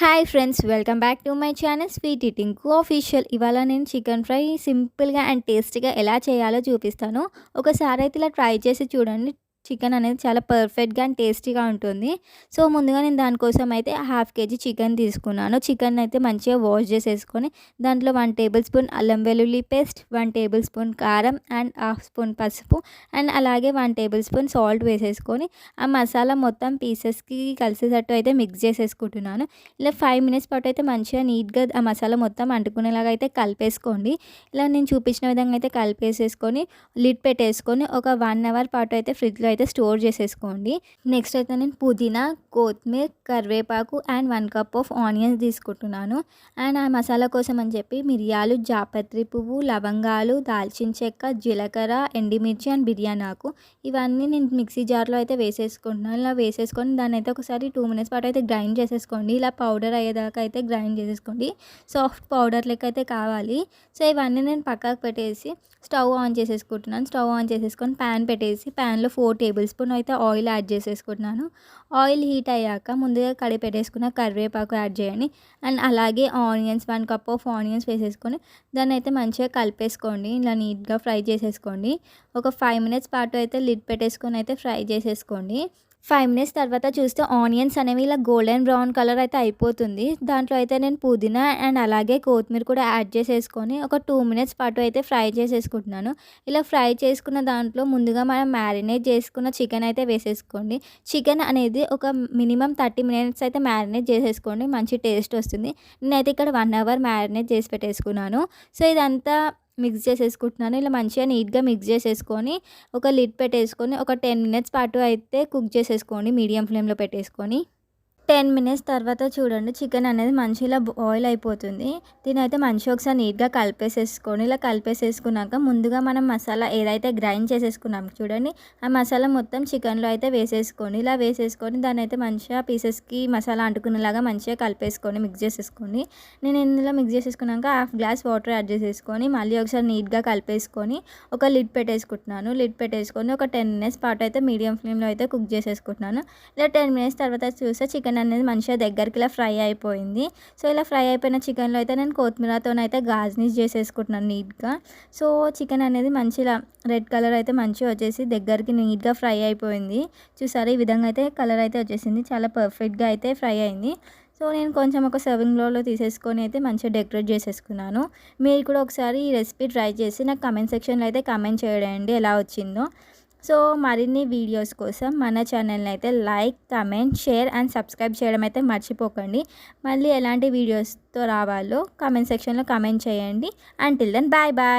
Hi friends welcome back to my channel sweet eating co official ఇవాళ నేను chicken fry సింపుల్గా and టేస్టీగా ఎలా చేయాలో చూపిస్తాను. ఒకసారి అయితే ఇలా ట్రై చేసి చూడండి. చికెన్ అనేది చాలా పర్ఫెక్ట్గా అండ్ టేస్టీగా ఉంటుంది. సో ముందుగా నేను దానికోసం అయితే హాఫ్ కేజీ చికెన్ తీసుకున్నాను. చికెన్ అయితే మంచిగా వాష్ చేసేసుకొని దాంట్లో వన్ టేబుల్ స్పూన్ అల్లం వెల్లుల్లి పేస్ట్ వన్ టేబుల్ స్పూన్ కారం అండ్ హాఫ్ స్పూన్ పసుపు అండ్ అలాగే వన్ టేబుల్ స్పూన్ సాల్ట్ వేసేసుకొని ఆ మసాలా మొత్తం పీసెస్కి కలిసేటట్టు అయితే మిక్స్ చేసేసుకుంటున్నాను. ఇలా ఫైవ్ మినిట్స్ పాటు అయితే మంచిగా నీట్గా ఆ మసాలా మొత్తం అంటుకునేలాగా అయితే కలిపేసుకోండి. ఇలా నేను చూపించిన విధంగా అయితే కలిపేసేసుకొని లిడ్ పెట్టేసుకొని ఒక వన్ అవర్ పాటు అయితే ఫ్రిడ్జ్లో అయితే స్టోర్ చేసేసుకోండి. నెక్స్ట్ అయితే నేను పుదీనా కొత్తిమీర కరివేపాకు and one cup of onions తీసుకుంటున్నాను. అండ్ ఆ మసాలా కోసం అని చెప్పి మిరియాలు జాపత్రి పువ్వు లవంగాలు దాల్చిన చెక్క జీలకర్ర ఎండిమిర్చి అండ్ బిర్యానీ ఆకు. ఇవన్నీ నేను మిక్సీ జార్లో అయితే వేసేసుకుంటున్నాను. ఇలా వేసేసుకొని దాన్ని అయితే ఒకసారి టూ మినిట్స్ పాటు అయితే గ్రైండ్ చేసేసుకోండి. ఇలా పౌడర్ అయ్యేదాకా అయితే గ్రైండ్ చేసేసుకోండి. సాఫ్ట్ పౌడర్ లెక్క అయితే కావాలి. సో ఇవన్నీ నేను పక్కకు పెట్టేసి స్టవ్ ఆన్ చేసేసుకుంటున్నాను. స్టవ్ ఆన్ చేసేసుకొని ప్యాన్ పెట్టేసి ప్యాన్లో ఫోర్ టేబుల్ స్పూన్ అయితే ఆయిల్ యాడ్ చేసేసుకుంటున్నాను. ఆయిల్ హీట్ అయ్యాక ముందుగా కడిగి పెట్టేసుకున్న కరివేపాకు యాడ్ చేయండి. అండ్ అలాగే onions one cup of onions వేసేసుకొని దాన్ని అయితే మంచిగా కలిపేసుకోండి. ఇలా నీట్గా ఫ్రై చేసేసుకోండి. ఒక ఫైవ్ మినిట్స్ పాటు అయితే లిడ్ పెట్టేసుకొని అయితే ఫ్రై చేసేసుకోండి. ఫైవ్ మినిట్స్ తర్వాత చూస్తే ఆనియన్స్ అనేవి ఇలా గోల్డెన్ బ్రౌన్ కలర్ అయితే అయిపోతుంది. దాంట్లో అయితే నేను పుదీనా అండ్ అలాగే కొత్తిమీర కూడా యాడ్ చేసేసుకొని ఒక టూ మినిట్స్ పాటు అయితే ఫ్రై చేసేసుకుంటున్నాను. ఇలా ఫ్రై చేసుకున్న దాంట్లో ముందుగా మనం మ్యారినేట్ చేసుకున్న చికెన్ అయితే వేసేసుకోండి. చికెన్ అనేది ఒక మినిమం థర్టీ మినిట్స్ అయితే మ్యారినేట్ చేసేసుకోండి. మంచి టేస్ట్ వస్తుంది. నేనైతే ఇక్కడ వన్ అవర్ మ్యారినేట్ చేసి పెట్టేసుకున్నాను. సో ఇదంతా మిక్స్ చేసేసుకుంటున్నాను. ఇలా మంచిగా నీట్గా మిక్స్ చేసేసుకొని ఒక లిడ్ పెట్టేసుకొని ఒక టెన్ మినిట్స్ పాటు అయితే కుక్ చేసేసుకోండి. మీడియం ఫ్లేమ్లో పెట్టేసుకొని. టెన్ మినిట్స్ తర్వాత చూడండి చికెన్ అనేది మంచిగా బాయిల్ అయిపోతుంది. దీని అయితే మంచిగా ఒకసారి నీట్గా కలిపేసేసుకొని ఇలా కలిపేసేసుకున్నాక ముందుగా మనం మసాలా ఏదైతే గ్రైండ్ చేసేసుకున్నాం చూడండి ఆ మసాలా మొత్తం చికెన్లో అయితే వేసేసుకోండి ఇలా వేసేసుకొని దాన్ని అయితే మంచిగా పీసెస్కి మసాలా అంటుకునేలాగా మంచిగా కలిపేసుకొని మిక్స్ చేసేసుకోండి నేను ఇందులో మిక్స్ చేసేసుకున్నాక హాఫ్ గ్లాస్ వాటర్ యాడ్ చేసేసుకొని మళ్ళీ ఒకసారి నీట్గా కలిపేసుకొని ఒక లిడ్ పెట్టేసుకుంటున్నాను. లిడ్ పెట్టేసుకొని ఒక టెన్ మినిట్స్ పాటు అయితే మీడియం ఫ్లేమ్లో అయితే కుక్ చేసేసుకుంటున్నాను. ఇలా టెన్ మినిట్స్ తర్వాత చూస్తే చికెన్ చికెన్ అనేది మంచిగా దగ్గరికి ఇలా ఫ్రై అయిపోయింది. సో ఇలా ఫ్రై అయిపోయిన చికెన్లో అయితే నేను కొత్తిమీరతో అయితే చేసేసుకుంటున్నాను నీట్గా. సో చికెన్ అనేది మంచిగా రెడ్ కలర్ అయితే మంచిగా వచ్చేసి దగ్గరికి నీట్గా ఫ్రై అయిపోయింది. చూసారు ఈ విధంగా అయితే కలర్ అయితే వచ్చేసింది. చాలా పర్ఫెక్ట్గా అయితే ఫ్రై అయింది. సో నేను కొంచెం ఒక సర్వింగ్ తీసేసుకొని అయితే మంచిగా డెకరేట్ చేసేసుకున్నాను. మీరు కూడా ఒకసారి ఈ రెసిపీ ట్రై చేసి నాకు కమెంట్ సెక్షన్లో అయితే కమెంట్ చేయడండి ఎలా వచ్చిందో. సో మరిన్ని వీడియోస్ కోసం మన ఛానల్ని అయితే like comment share and subscribe చేయడం అయితే మర్చిపోకండి. మళ్ళీ ఎలాంటి వీడియోస్తో రావాలో కమెంట్ సెక్షన్లో కమెంట్ చేయండి. Until then bye bye